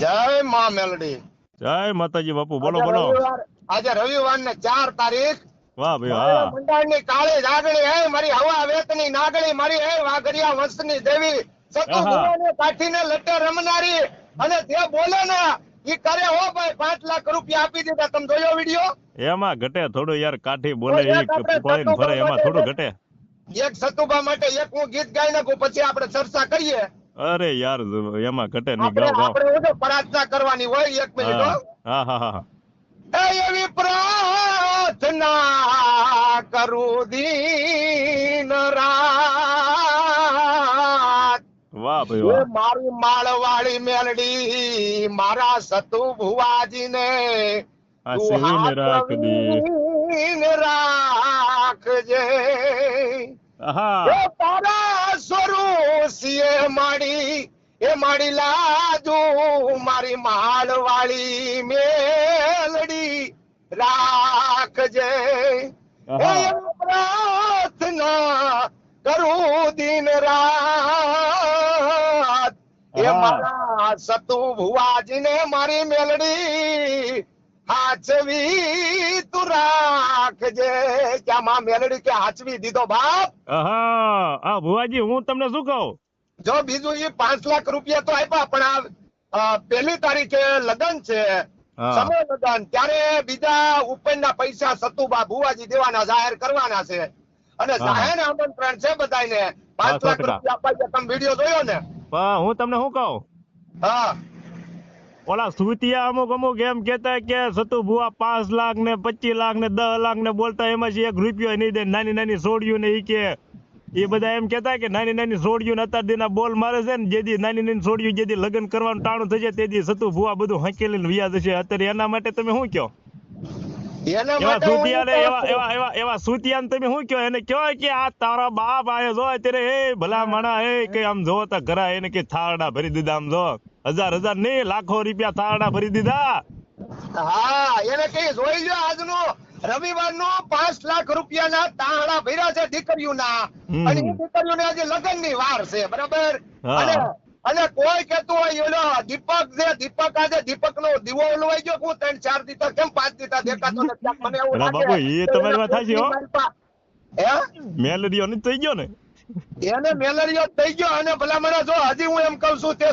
જય માં મેલડી. જય માતાજી બાપુ બોલો બોલો. આજે રવિવાર ને ચાર તારીખ. વાહ ભાઈ હા મંડાણની કાળી જાગણી હે મારી હવા વેતની નાગણી મારી હે વાઘરિયા વંશની દેવી. સતુ. ભુવાને કાઠીને લટે રમનારી અને તે બોલે ને ઈ કરે હો ભાઈ પાંચ લાખ રૂપિયા આપી દીધા. તમે જોયો વિડિયો? એમાં ઘટે થોડું યાર કાઠી બોલે ઈ ફરે એમાં થોડું ઘટે. એક સતુભા માટે એક હું ગીત ગાઈ નાખું પછી આપણે ચર્ચા કરીએ. અરે યાર એમાં ઘટે નહીં. ગાવ ગાવ. આપણે પ્રાર્થના કરવાની હોય એક મિનિટ હો. હા. હા એ એવી પ્રાર્થના કરું દીન રાત. વાહ ભાઈ વાહ. મારી માળવાળી મેલડી મારા સતુ ભુવાજીને આ સેવીને રાખ દે રાખજે. હા. તારા સ્વરૂપીએ માડી એ માડી લાજુ મારી માળવાળી મેલડી. રાખજે. પ્રાર્થના કરું દિન રાત. એ મારા સતુ ભુવાજીને મારી મેલડી હાચવી તું રાખજે. ક્યાં માં મેલડી કે હાચવી દીધો બાપ? આ ભુવાજી હું તમને શું કહું? જો બીજું એ પાંચ લાખ રૂપિયા તો આપ્યા પણ આ પહેલી તારીખે લગ્ન છે. સમય લગ્ન. ત્યારે બીજા ઉપરના પૈસા સતુબા ભુવાજી દેવાના જાહેર કરવાના છે. અને જાહેર આમંત્રણ છે બધાને પાંચ લાખ રૂપિયા અપાઈ તમે વીડિયો જોયો ને? હું તમને શું કહું? હા. ઓલા સુતિયા અમુક અમુક એમ કેતા કે સતુ ભુવા પાંચ લાખ ને પચીસ લાખ ને દસ લાખ ને બોલતા એમાં એક રૂપિયો નહીં દે નાની નાની સોડિયું ને એ કે એ બધા એમ કહેતા કે નાની નાની સોડિયું અત્યાર દીના બોલ મારે છે ને જેથી નાની નાની સોડિયું જેથી લગ્ન કરવાનું ટાણું થશે તેથી સતુ ભૂવા બધું હંકેલીને વ્યાજ થશે અત્યારે એના માટે તમે શું કહો? એના માટે હું સુતિયા ને કહું એવા એવા એવા એવા સુતિયા તમે શું કહો? એને કહેવાય કે આ તારા બાપ આયો જો અત્યારે એ ભલા માણા એ કે આમ જો તા ઘરા એને કે થાળડા ભરી દીધા આમ જો. હજાર હજાર નહીં લાખો રૂપિયા થારડા ભરી દીધા. હા એને કઈ જોઈ લ્યો આજનો રવિવારનો પાંચ લાખ રૂપિયાના તાહડા ભર્યા છે દીકરીઓના. અને એ દીકરીઓને આજે લગ્નની વાર છે બરાબર? અને અને કોઈ કહેતું હોય એલો દીપક જે દીપક આજે દીપક નો દીવો ઓલવાઈ ગયો હું ત્રણ ચાર દીતા કેમ પાંચ દીતા દેખાતો નથી મને એવું લાગે એ તમારી વાત સાચી હો. હે? મેલેરિયો નથી થઈ ગયો ને? એને મેલેરિયો થઈ ગયો અને ભલામણા જો હજી હું એમ કઉ છું તે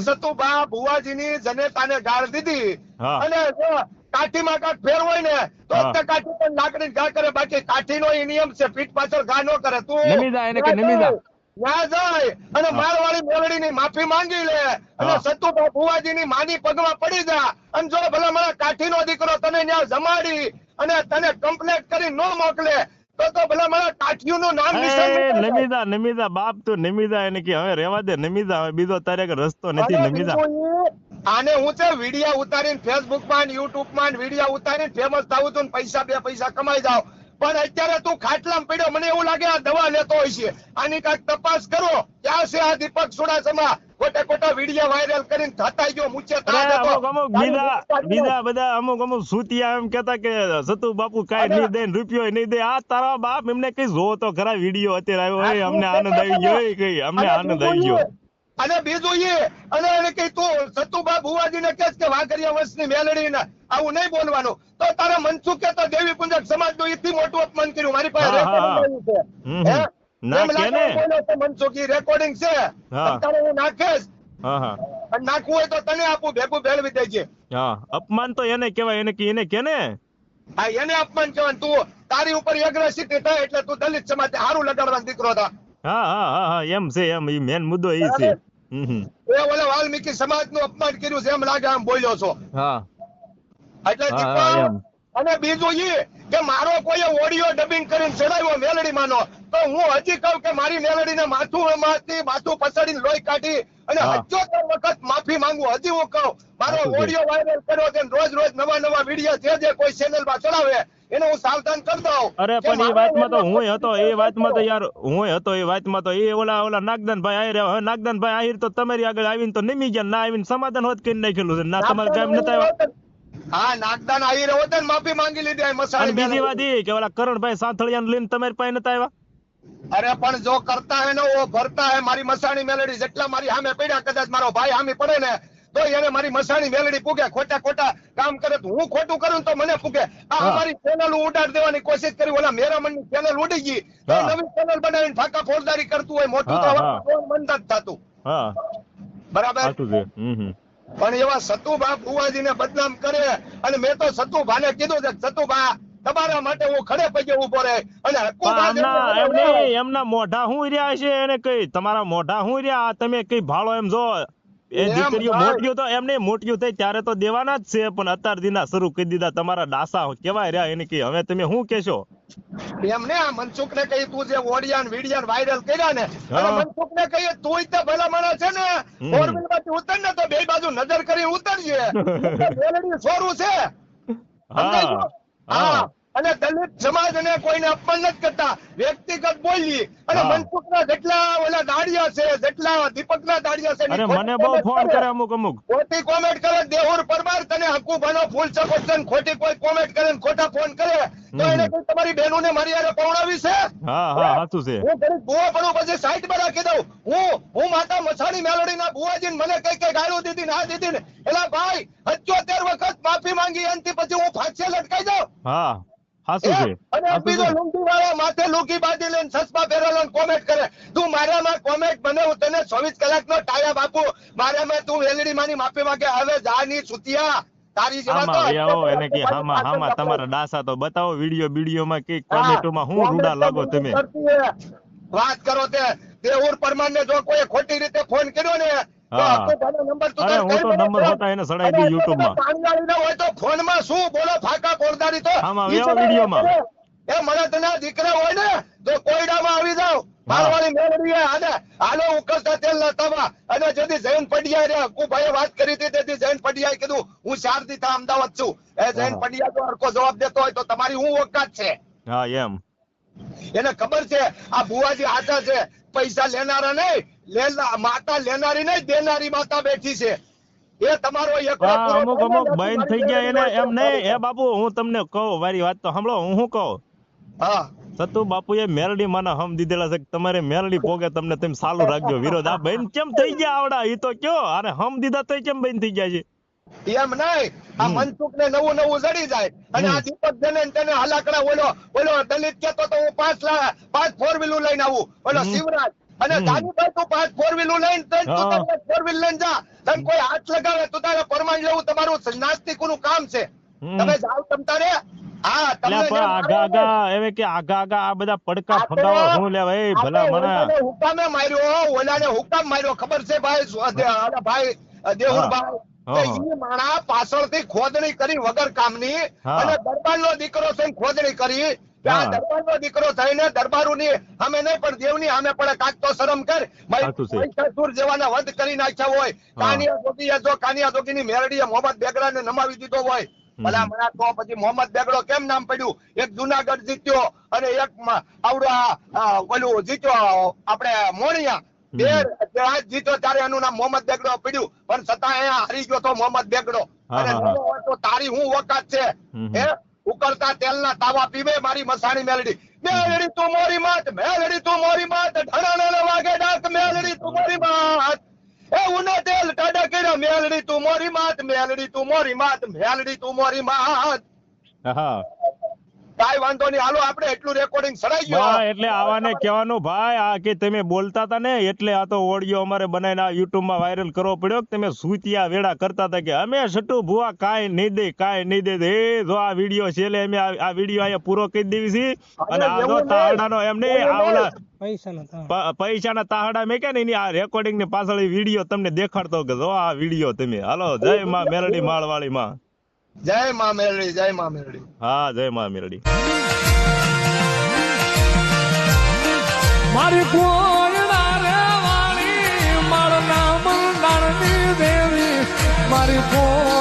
ની જનેતા જનેતાને ગાળ દીધી. અને કાઠીમાં કાંઈક ફેર હોય ને તો કાઠી પણ લાકડી ઘા કરે. બાકી કાઠી નો નિયમ છે પીઠ પાછળ ઘા નો કરે. તું નમી એને કે ત્યાં નમી જા. જાય, ત્યાં જાય. અને મારવાળી મેલડીની માફી માંગી લે. અને હા. સતુબા ભુવાજીની માની પગમાં પડી જા. અને જો ભલામણા કાઠીનો દીકરો તને ત્યાં જમાડી અને તને કમ્પ્લેટ કરી નો મોકલે તો તો ભલામણા કાઠીઓનું નામ નિશાન એ નીકળે. નમીદા નમીદા બાપ તું નમીદા એને કે હવે રેવા દે. નમીદા હવે બીજો તારે રસ્તો નથી નમીદા. આને હું છે વિડિયા ઉતારીને ફેસબુકમાં યુટ્યુબમાં વિડિયા ઉતારીને ફેમસ થાવું તું પૈસા બે પૈસા કમાઈ જાવ પણ અત્યારે તું ખાટલામાં પડ્યો મને એવું લાગે આ દવા લેતો હોય છે. આની કાંઈક તપાસ કરો ક્યાં છે આ દીપક સુડાસમા? ખોટે ખોટા વિડિયા વાયરલ કરીને થતા ગયો દેતો. અમુક અમુક બીજા બીજા બધા અમુક અમુક સુતિયા એમ કેતા કે સતુ બાપુ કાંઈ નહીં દે રૂપિયો નહીં દે. આ તારા બાપ એમને કઈ જો તો ખરા વીડિયો અત્યારે આવ્યો હોય અમને આનંદ આવી ગયો કઈ અમને આનંદ આવી ગયો. અને બીજું એ અને એને કઈ તું સતુબા ભુવાજીને કેસ કે વાઘરિયા વંશની મેલડી ને આવું નહીં બોલવાનું. તો તારે મનસુખે તો દેવી પૂજક સમાજનું ઈથી મોટું અપમાન કર્યું. મારી પાસે. રેકોર્ડિંગ છે. હે? ના એમ કે ને. હું બોલ્યો તો મનસુખ રેકોર્ડિંગ છે. તારે હું નાખેશ? હા હા. અને નાખવું હોય તો તને આપું ભેગું ભેળવી દેજે. હા. અપમાન તો એને કહેવાય. એને કે એને કે ને? હા એને અપમાન કહેવાય. તું તારી ઉપર એગ્રેસિટી થાય એટલે તું દલિત સમાજ હારું લગાડવાનો દીકરો હતા હા હા હા હા એમ છે એમ એ મેન મુદ્દો એ છે. એ ઓલા વાલ્મીકી સમાજનું અપમાન કર્યું છે એમ લાગે આમ બોલ્યો છો હા એટલે. અને બીજું એ કે મારો કોઈ ઓડિયો ડબિંગ કરીને ચડાવ્યો મેલડી માનો તો હું હજી કહું કે મારી મેલડી ને માથું માથથી માથું પછાડીને લોહી કાઢી અને. હજોતેર વખત માફી માંગુ હજી હું કહું મારો. ઓડિયો વાયરલ કર્યો છે રોજ રોજ નવા નવા વીડિયો જે જે કોઈ ચેનલમાં ચડાવે એને હું સાવધાન કરતો અરે પણ એ વાતમાં તો હું હતો એ વાતમાં તો યાર હું હતો એ વાતમાં તો એ ઓલા ઓલા નાગદાનભાઈ આહિર હવે નાગદાનભાઈ આહિર તો તમારી આગળ આવીને તો નિમી ગયા ના આવીને સમાધાન હોત કરી નાખેલું છે ના તમારે કામ નતા હા નાગદાન આવી રહ્યો હતો માફી માંગી લીધી મસાણી બીજી વાત એ કે ઓલા કરણભાઈ સાંથળિયા લઈને તમારી પાસે નતા આવ્યા? અરે પણ જો કરતા હે ને વો ભરતા હે મારી મસાણી મેલડી જેટલા મારી સામે પડ્યા કદાચ મારો ભાઈ સામે પડે ને તો એને મારી મસાણી મેલડી પૂગે ખોટા ખોટા કામ કરે તો હું ખોટું કરું તો મને પૂગે. આ. અમારી ચેનલ ઉડાડ દેવાની કોશિશ કરી ઓલા મેરામણની ચેનલ ઉડી ગઈ. નવી ચેનલ બનાવીને ફાકા ફોજદારી કરતું હોય મોટું તો મન. થતું. બરાબર? પણ એવા સતુભા બુવાજીને બદનામ કરે અને મેં તો સતુભાને કીધું છે કે સતુભા તમારા માટે હું ખડે પગે ઊભો રહે અને એમને એમના મોઢા હું રહ્યા છે એને કઈ તમારા મોઢા હું રહ્યા? તમે કઈ ભાળો એમ જો. એ દીકરીઓ. મોટીઓ તો એમને મોટીઓ થઈ ત્યારે તો દેવાના જ છે પણ અત્યારથી ના શરૂ કરી દીધા તમારા ડાસા. કેવાય રહ્યા એને કે હવે તમે શું કેશો એમને આ મનસુખ ને કહી તું જે ઓડિયાન વિડિયાન વાયરલ કર્યા ને મનસુખ ને કહીએ તું તે ભલા માણસ છે ને. ફોર વ્હીલમાંથી ઉતર ને તો બે બાજુ નજર કરી ઉતરજે. વેલડી છોરું છે? હા. હા. અને દલિત સમાજ ને કોઈને અપમાન નથી કરતા. વ્યક્તિગત બોલી અને મનસુખ ના જેટલા ઓલા દાડિયા છે જેટલા દીપક ના દાડિયા છે અરે મને બહુ ફોન કરે અમુક અમુક. ખોટી કોમેન્ટ કરે દેહુર પરમાર તને હકુ ભાનો ફૂલ સપોર્ટ ખોટી કોઈ કોમેન્ટ કરે ખોટા ફોન કરે. તો એને કોઈ તમારી બહેનો ને મારી હારે પવડાવી છે? હા હા સાચું છે. હું ઘડીક બુવા પડું પછી સાઈડ પર રાખી દઉં. હું હું માતા મસાણી મેલોડી ના બુવાજી મને કઈ કઈ ગાળું દીધી ને આ દીધી ને. એલા ભાઈ અચ્યોતેર વખત માફી માંગી એનથી પછી હું ફાંસી લટકાઈ જાઉં. હા. સાચું છે. અને બીજો છે. માથે લુકી બાંધી લઈને સસમા પહેરેલો કોમેન્ટ કરે. તું મારામાં કોમેન્ટ મને હું તને ચોવીસ કલાક નો ટાયા મારામાં તું વેલડી માની માફી માંગે. હવે જા ની સુતિયા. તારી જેવા તો આવો. એને કે હામાં હામાં તમારા ડાસા તો બતાવો વીડિયો વીડિયો માં કઈ હા, કોમેન્ટોમાં હું રૂડા લાગો તમે? વાત કરો તે. દેવુર પરમાર ને જો કોઈ ખોટી રીતે ફોન કર્યો ને તો હા. નંબર તું અરે હું તો નંબર દે. એને સડાઈ અને YouTube માં. કાનવાળી ના હોય તો ફોનમાં શું બોલો ફાકા ફોડદારી તો આમાં ઈ એવા સડાઈ એ મને તને દીકરા હોય ને તો કોયડામાં આવી જાવ મારવાળી મેળવી અને હાલો ઉકળતા તેલ ના અને જેથી જૈન પડિયા રે હકુભાઈએ વાત કરી હતી તેથી જૈન પડિયાએ કીધું હું ચારથી અમદાવાદ છું એ જૈન. પડિયા જો હરખો જવાબ દેતો હોય તો તમારી હું ઓકાત છે હા એમ એને ખબર છે આ બુવાજી આચા છે પૈસા લેનારા નહીં. માતા લેનારી નહીં દેનારી માતા બેઠી છે. એ તમારો એકલો હા પૂરો અમુક અમુક ત્યાંથી થઈ ગયા એને એમ નહીં. એ બાપુ હું તમને કહું મારી વાત તો સાંભળો હું શું કહું? હા. સતુ બાપુએ મેલડી માના હમ દીધેલા છે તમારે મેલડી પોગે તમને તેમ સાલું રાખજો. વિરોધ. આ બેન કેમ થઈ ગયા આવડા? એ તો કયો? અને હમ દીધા તો કેમ બેન થઈ ગયા છે? એમ નહીં. આ. મનસુખ ને નવું નવું જડી જાય. અને આ દીપક જને તેને હલાકડા ઓલો ઓલો દલિત કેતો તો હું પાંચ લા પાંચ ફોર વ્હીલર લઈને આવું. ઓલો શિવરાજ અને દાદીભાઈ તું પાંચ ફોર વ્હીલર લઈને તને તું ફોર વ્હીલ લઈને જા. તને કોઈ હાથ લગાવે તો તારે પરમાન લેવું તમારું નાસ્તિકનું કામ છે. તમે જાઓ તમ તારે. હા એટલે તમને પણ આગા મારે કે આગા આગા બધા પડકા આ તો- ફગાવો હું લેવા એ ભલા આપણે મણા ઓલાને હુકામે માર્યો ઓલાને હુકામ માર્યો. ખબર છે ભાઈ દેહુર ભાઈ કે માણા પાછળથી ખોદણી કરી વગર કામની. અને દરબારનો દીકરો થઈને ખોદણી કરી. કે દરબારનો દીકરો થઈને દરબારોની સામે નહીં પણ દેવની સામે પડે કાંઈક તો શરમ કર. છે. મહિષાસુર જેવાના વધ કરી નાખ્યા હોય. કાનિયા જોગીએ જો કાનિયા જોગીની મેરડીએ મોહમ્મદ બેગડાને નમાવી દીધો હોય. ભલા મણા તો પછી મોહમ્મદ બેગડો કેમ નામ પડ્યું? એક જુનાગઢ જીત્યો અને એક આવડો ઓલું જીત્યો આપણે મોણિયા. બે આજ જીત્યો ત્યારે એનું નામ મોહમ્મદ બેગડો પડ્યું. પણ છતાં અહીંયા હારી ગયો તો મોહમ્મદ બેગડો. અને હા, હા. નવો હોય તો તારી હું વકાત છે. હે? ઉકળતા તેલના તાવા પીવે મારી મસાણી મેલડી. મેલડી તું મોરી માત મેલડી તું મોરી માત ઢણાના વાગે ડાક મેલડી તું મોરી માત. એ ઉના તેલ ટાડા મેલડી તું મોરી માત મેલડી તું મોરી માત મેલડી તું મોરી માત. હા. કાઈ વાંધો નહીં. હાલો આપણે એટલું રેકોર્ડિંગ સડાઈ ગયો. એટલે આવાને કહેવાનું ભાઈ આ કે તમે બોલતા હતા ને એટલે આ તો ઓડિયો અમારે બનાવીને આ YouTube માં વાયરલ કરવો પડ્યો કે તમે સૂતિયા વેડા કરતા હતા કે અમે સટુ ભુવા કાંઈ નહીં દે કાંઈ નહીં દે. એ જો આ વીડિયો છે એટલે અમે આ વીડિયો અહીંયા પૂરો કરી દેવી છે. અને આ જો તાહડાનો એમ નહીં આ એવું ઓલા નહીં. પૈસા નતા પ- પૈસાના તાહડા મેં કે ને એની આ રેકોર્ડિંગની પાછળ વીડિયો તમને દેખાડતો કે જો આ વીડિયો તમે. હાલો જય માં મેલડી માળવાળી માં જય મા મેરડી જય મા મેરડી. હા જય મા મેરડી. મારી કોણ રે વાણી મારું નામ દેવી. મારી કોયડા